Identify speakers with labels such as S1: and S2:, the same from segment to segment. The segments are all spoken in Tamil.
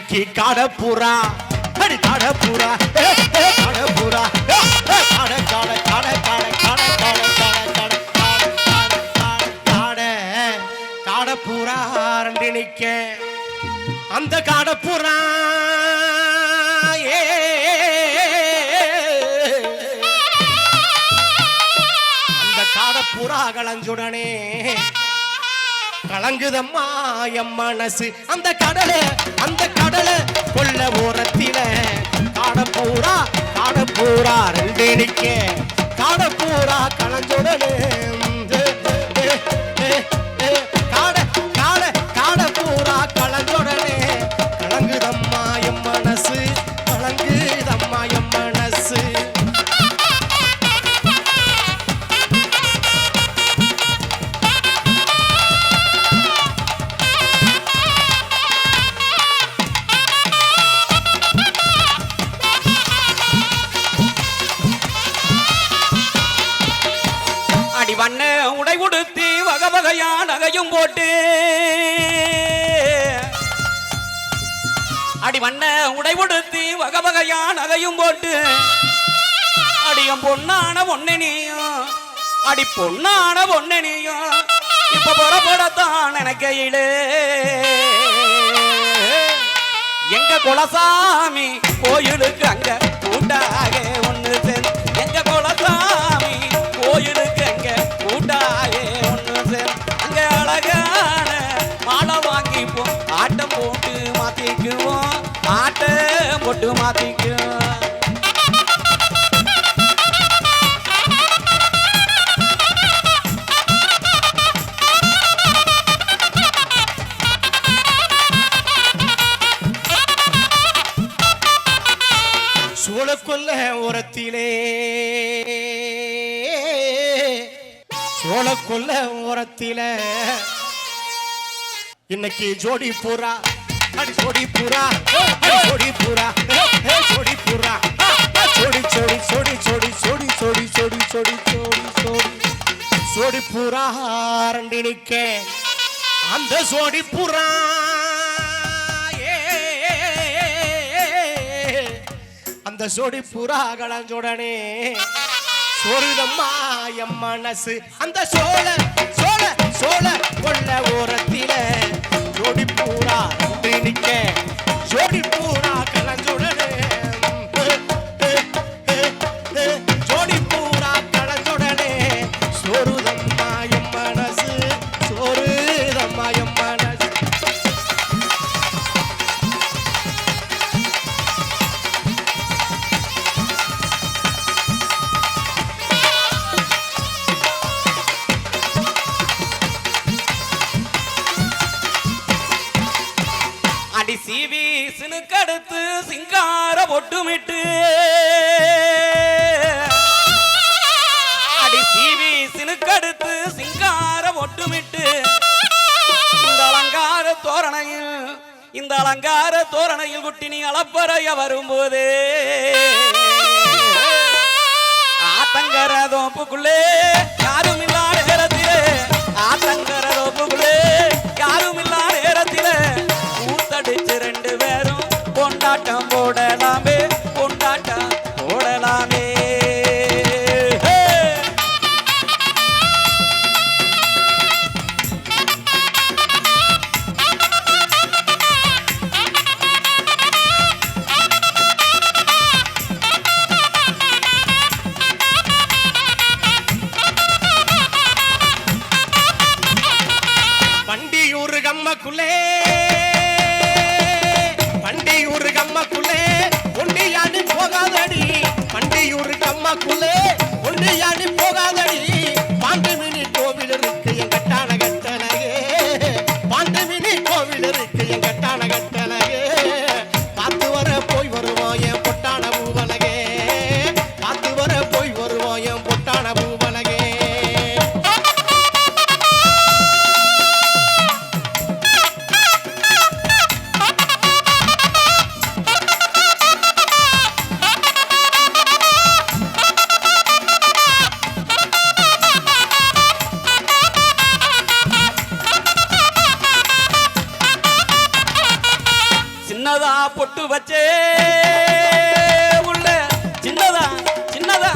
S1: கலக்கி காடப்புறா அடி காடப்புறா காட காட காட காட காட காட அந்த காடப்புறா அந்த காடப்புறா கலஞ்சுடனே கலங்குதம்மா எம் மனசு அந்த கடலே அந்த கொண்டல கொள்ள ஓரத்தில. காடப்பூரா காடப்பூரா ரெண்டு நிக்க காடப்பூரா கலஞ்சுடனே
S2: ஒன்னனியும் அடி பொண்ணான ஒன்னனியும் இப்ப புறப்படத்தான் நினைக்கையிலே. எங்க குலசாமி கோயிலுக்கு அங்க கூட்டாக ஒண்ணு சேர்ந்து. எங்க குலசாமி கோயிலுக்கு அங்க கூட்டாக ஒண்ணு சேர்ந்து. அங்க அழகான மாலை வாங்கிப்போம். ஆட்டம் போட்டு மாத்திக்குவோம். ஆட்டம் போட்டு மாத்திக்குவோம்.
S1: கொல்ல கொல்ல உரத்திலே ஓரத்திலே. கொல்ல உரத்தில இன்னைக்கு ஜோடி பூரா. அடி ஜோடி பூரா. ஜோடி பூரா. ஜோடி பூரா. சோடி சோடி சோடி சோடி சோடி சோடி சோடி சோடி சோடி சோடி சோடி ஜோடி பூரா ரெண்டு நிக்க அந்த சோடி புறா அந்த சொடி புறா கலஞ்சுடனே சோறுதம்மா எம் மனசு. அந்த சோழ சோழ சோழ கொள்ள ஓரத்தில ஜோடி பூரா ரெண்டு நிக்க
S2: ஒட்டுமிட்டு அடி சீவி சினுக்கடுத்து சிங்கார ஒட்டுமிட்டு இந்த அலங்கார தோரணையில் இந்த அலங்கார தோரணையில் குட்டி நீ அளப்பறைய வரும்போது. ஆத்தங்கர தோப்புக்குள்ளே யாரும் இல்லாத ஆத்தங்கர தோப்புக்குள்ளே யாரும்
S1: বাবা
S2: খুলে பொட்டு வச்சே உள்ள. சின்னதா சின்னதா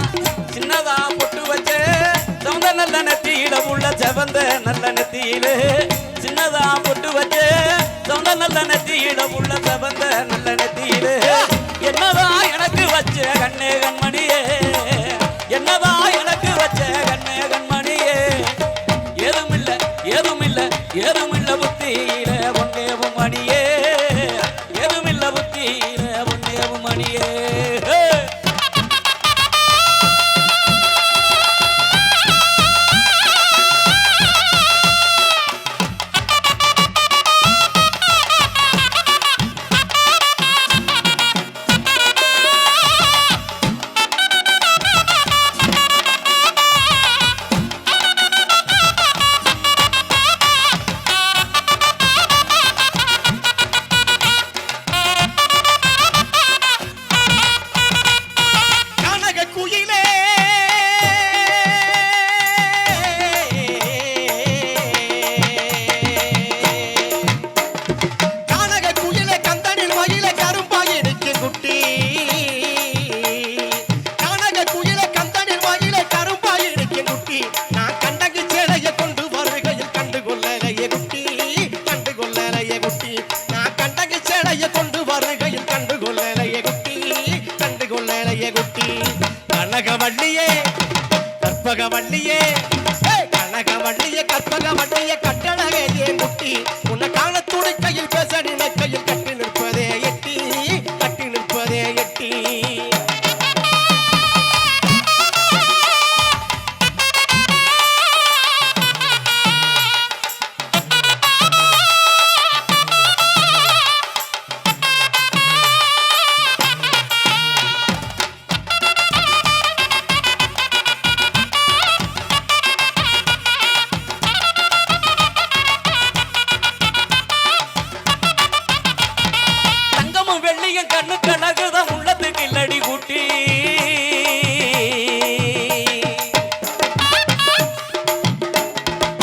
S2: சின்னதா பொட்டு வச்சே. சவந்த நல்ல நெத்தியில உள்ள செவந்த நல்ல நெத்தியில. சின்னதா பொட்டு வச்சே. சவந்த நல்ல நெத்தியில உள்ள செவந்த நல்ல நெத்தியில. என்னதான் எனக்கு வச்ச கண்ணே கண்மணியே.
S1: கற்பக வள்ளியே கனக வள்ளியே கற்பக வள்ளியே கட்டழகே ஏன் குட்டி உன்னை காண துடிக்கையில் பேச நினைக்கையில் கட்ட
S2: என் வெள்ளியும் கண்ணு கணக்குதான் உள்ளத்துக்கு இல்லடி குட்டி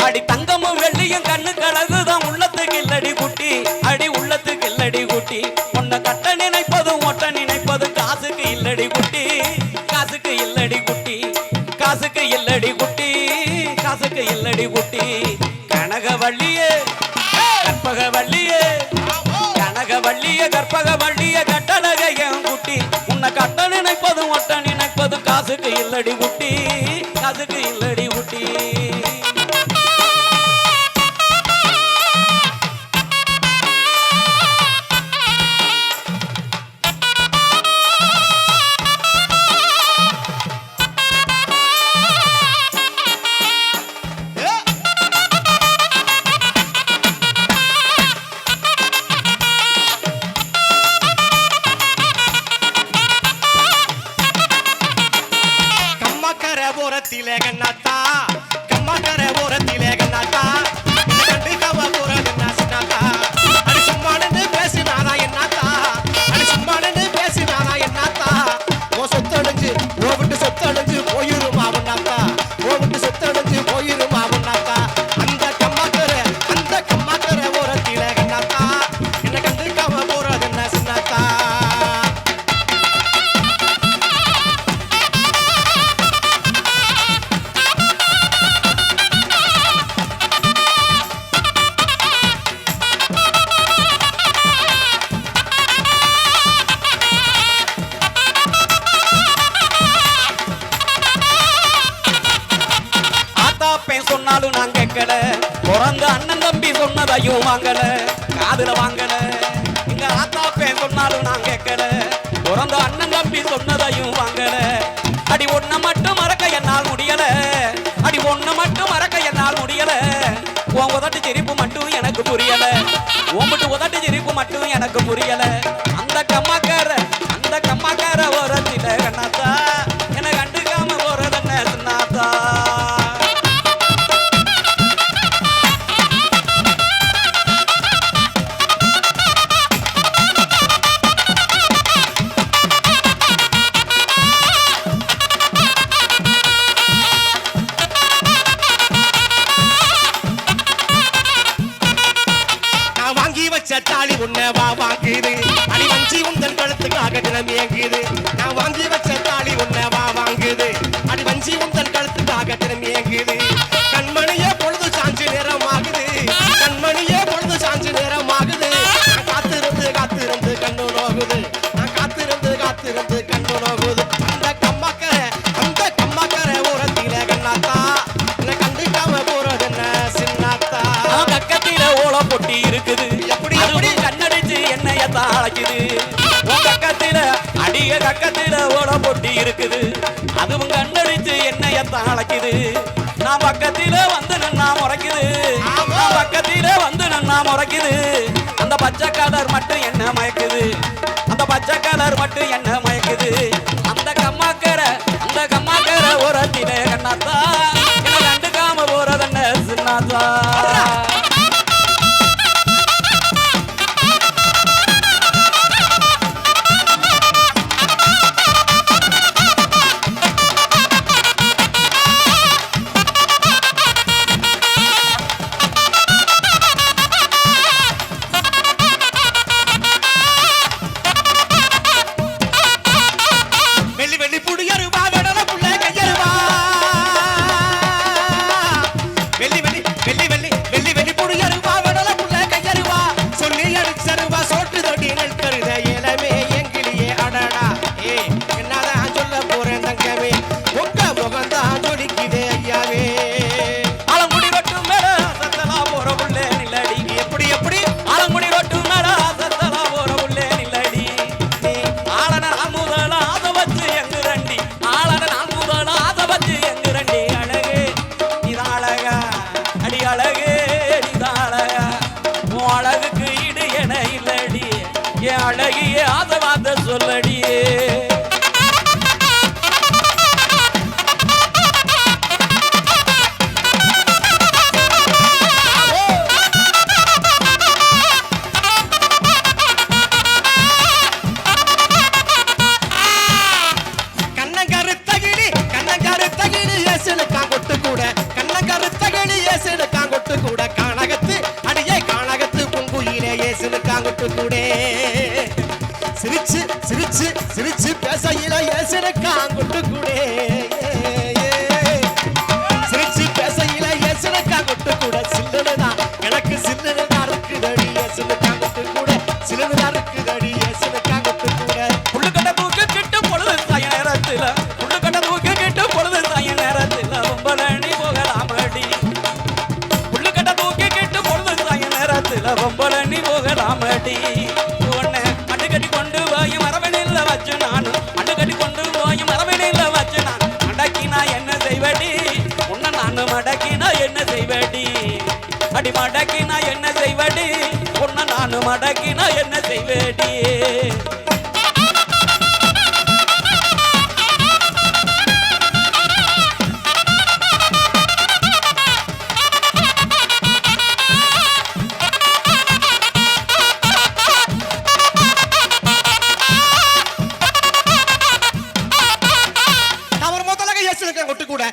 S2: அடி தங்கமும் வெள்ளியும் கண்ணு கணக்குதான் உள்ளத்துக்கு இல்லடி குட்டி அடி உள்ளத்துக்கு இல்லடி குட்டி உன்னை கட்ட நினைப்பதும் ஒட்ட நினைப்பதும் காசுக்கு இல்லடி குட்டி காசுக்கு இல்லடி குட்டி காசுக்கு இல்லடி குட்டி காசுக்கு இல்லடி குட்டி கனகவள்ளியே கற்பகவள்ளியே கனகவள்ளிய கற்பகவள்ளிய கட்டழகையன் குட்டி. உன்னை கட்ட நினைப்பதும் ஒட்ட நினைப்பதும் காசுக்கு இல்லடி குட்டி.
S1: ஓரத்திலே கண்ணாத்தா கம்மக்கர ஓரத்திலே கண்ணாத்தா.
S2: வாங்கல காதுல வாங்கல. எங்க ஆத்தா பையன் சொன்னாலும் நான் கேட்கல. பிறந்த அண்ணன் தம்பி சொன்னதையும் வாங்கல. அடி ஒன்ன மட்டும் மறக்க என்னால் முடியல. அடி ஒன்ன மட்டும் மறக்க என்னால் முடியல. உன் உதட்டு சிரிப்பு மட்டும் எனக்கு புரியல. உன்கிட்ட உதட்டு சிரிப்பு மட்டும் எனக்கு புரியல. முறைக்குது. அந்த பச்சை கலர் மட்டும் என்ன மயக்குது? அந்த பச்சை கலர் மட்டும் என்ன
S1: ஒட்டு கூட